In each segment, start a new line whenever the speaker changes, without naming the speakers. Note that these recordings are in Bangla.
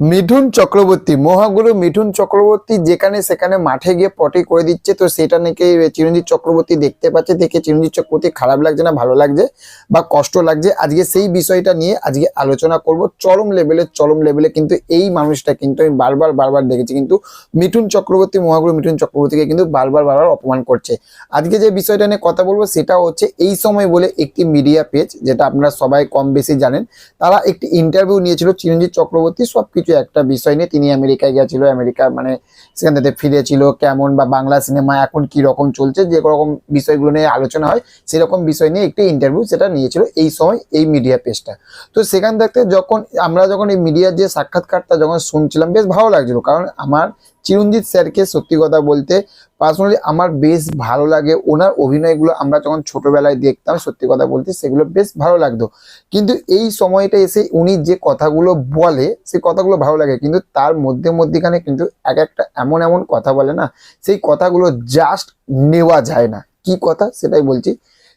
মিঠুন চক্রবর্তী, মহাগুরু মিঠুন চক্রবর্তী যেখানে সেখানে মাঠে গিয়ে পটি করে দিচ্ছে, তো সেটা নাকি চিরঞ্জিত চক্রবর্তী দেখতে পাচ্ছে, দেখে চিরঞ্জিত চক্রবর্তী খারাপ লাগছে না, ভালো লাগছে বা কষ্ট লাগছে? আজকে সেই বিষয়টা নিয়ে আজকে আলোচনা করব, চরম লেভেলে চরম লেভেলে কিন্তু এই মানুষটা কিন্তু আমি বারবার বারবার দেখেছি, কিন্তু মিঠুন চক্রবর্তী, মহাগুরু মিঠুন চক্রবর্তীকে কিন্তু বারবার বারবার অপমান করছে। আজকে যে বিষয়টা নিয়ে কথা বলব সেটা হচ্ছে এই সময় বলে একটি মিডিয়া পেজ যেটা আপনারা সবাই কম বেশি জানেন, তারা একটি ইন্টারভিউ নিয়েছিল চিরঞ্জিত চক্রবর্তী সবকিছু একটা বিষয় নিয়ে তিনি আমেরিকায় গেছিল আমেরিকা মানে সেখান থেকে ফিরেছিল, কেমন বা বাংলা সিনেমা এখন কি রকম চলছে, যে রকম বিষয়গুলো নিয়ে আলোচনা হয়, সেরকম বিষয় নিয়ে একটি ইন্টারভিউ সেটা নিয়েছিল এই সময় এই মিডিয়া পেজটা তো সেখান থেকে যখন আমরা যখন এই মিডিয়ার যে সাক্ষাৎকারটা যখন শুনছিলাম, বেশ ভালো লাগছিল, কারণ আমার চিরঞ্জিত স্যারকে সত্যি কথা বলতে পার্সোনালি আমার বেশ ভালো লাগে। ওনার অভিনয়গুলো আমরা যখন ছোটবেলায় দেখতাম, সত্যি কথা বলতে সেগুলো বেশ ভালো লাগতো। কিন্তু এই সময়টা এসে উনি যে কথাগুলো বলে, সেই কথাগুলো ভালো লাগে। কিন্তু তার মধ্যে মধ্যেখানে কিন্তু এক একটা এমন এমন কথা বলে না, সেই কথাগুলো জাস্ট নেওয়া যায় না। কি কথা? সেটাই বলছি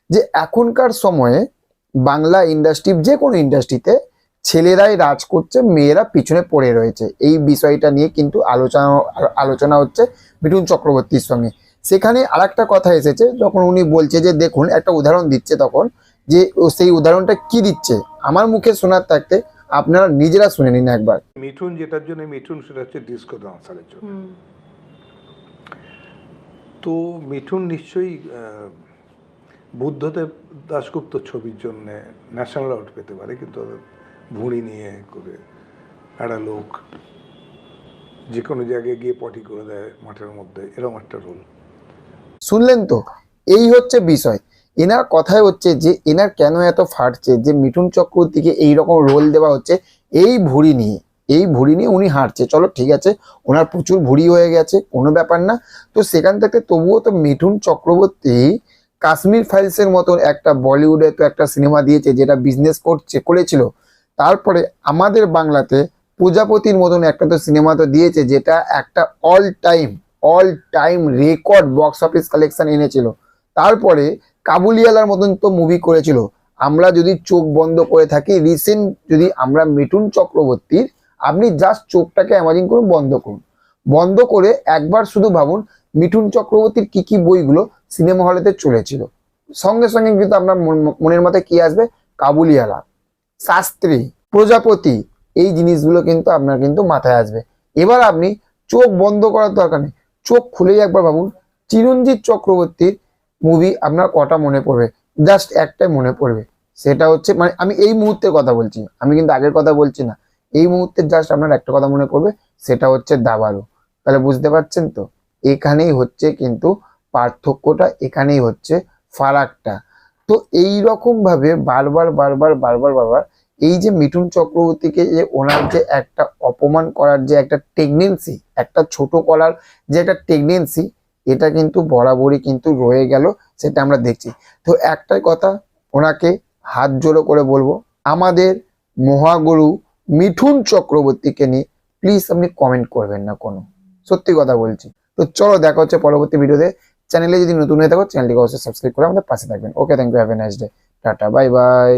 যে, এখনকার সময়ে বাংলা ইন্ডাস্ট্রি যে কোনো ইন্ডাস্ট্রিতে ছেলেরাই রাজ করছে মেয়েরা পিছনে পড়ে রয়েছে। এই বিষয়টা নিয়ে কিন্তু আলোচনা আলোচনা হচ্ছে মিঠুন চক্রবর্তীর সঙ্গে। সেখানে আরেকটা কথা এসেছে যখন উনি বলছে যে দেখুন একটা উদাহরণ দিচ্ছে তখন যে সেই উদাহরণটা কি দিচ্ছে? আমার মুখে শোনার থাকতে আপনারা নিজেরা শুনে নিন একবার।
মিঠুন যেটার জন্য মিঠুন সেটা হচ্ছে ডিস্কো ডান্সারের জন্য। তো মিঠুন নিশ্চয়ই আহ, বুদ্ধদেব দাশগুপ্ত ছবির জন্য ন্যাশনাল অ্যাওয়ার্ড পেতে পারে কিন্তু ভুঁড়ি নিয়ে করে একটা লোক যে কোনো জায়গায় গিয়ে পটি করে দেয় মাঠের মধ্যে, এরকম একটা রোল
শুনলেন তো? এই হচ্ছে বিষয়। এনার কথায় হচ্ছে যে, এনার কেন এত ফাটছে? যে মিঠুন চক্রবর্তীকে এইরকম রোল দেওয়া হচ্ছে, এই ভুঁড়ি নিয়ে। এই ভুঁড়ি নিয়ে উনি হাঁটছে। চলো, ঠিক আছে, ওনার প্রচুর ভুঁড়ি হয়ে গেছে, কোনো ব্যাপার না। তো সেখান থেকে তবুও তো মিঠুন চক্রবর্তী কাশ্মীর ফাইলসের মতন একটা বলিউডে তো একটা সিনেমা দিয়েছে, যেটা বিজনেস করছে, করেছিল। তারপরে আমাদের বাংলাতে প্রজাপতির মতন একটা তো সিনেমা তো দিয়েছে, যেটা একটা all time all time record box office collection এনেছিল। তারপরে কাবুলিওয়ালার মতন তো মুভি করেছিল। আমরা যদি চোখ বন্ধ করে থাকি রিসেন্ট যদি আমরা মিঠুন চক্রবর্তীর, আপনি জাস্ট চোখটাকে ইমাজিন করুন, বন্ধ করুন। বন্ধ করে একবার শুধু ভাবুন, মিঠুন চক্রবর্তীর কি কি বইগুলো সিনেমা হলেতে চলেছিল। সঙ্গে সঙ্গে কিন্তু আপনার মন- মনের মতে কি আসবে? কাবুলিওয়ালা। শাস্ত্রী, প্রজাপতি, এই জিনিসগুলো কিন্তু আপনার কিন্তু মাথায় আসবে। এবার আপনি চোখ বন্ধ করার দরকার নেই। চোখ খুলেই একবার ভাবুন, চিরঞ্জিত চক্রবর্তীর মুভি আপনার কটা মনে পড়বে? জাস্ট একটাই মনে পড়বে। সেটা হচ্ছে মানে আমি এই মুহূর্তের কথা বলছি। আমি কিন্তু আগের কথা বলছি না। এই মুহূর্তে জাস্ট আপনার একটা কথা মনে পড়বে, সেটা হচ্ছে দাবারু তাহলে বুঝতে পারছেন তো? এখানেই হচ্ছে কিন্তু পার্থক্যটা, এখানেই হচ্ছে ফারাকটা। তো এই ভাবে বারবার বারবার বারবার বারবার এই যে মিঠুন চক্রবর্তীকে যে ওনার যে একটা অপমান করার যে একটা টেকনেন্সি একটা ছোট করার যে একটা টেকনেন্সি এটা কিন্তু বরাবরই কিন্তু রয়ে গেল, সেটা আমরা দেখছি। তো একটাই কথা, ওনাকে হাত জোড়ো করে বলব, আমাদের মহাগুরু মিঠুন চক্রবর্তীকে নিয়ে প্লিজ আপনি কমেন্ট করবেন না কোনো। সত্যি কথা বলছি। তো চলো দেখা হচ্ছে পরবর্তী ভিডিওতে চ্যানেলে যদি নতুন হয়ে থাকো চ্যানেলটিকে অবশ্যই সাবস্ক্রাইব করে আমাদের পাশে থাকবেন। Okay thank you have a nice day tata bye bye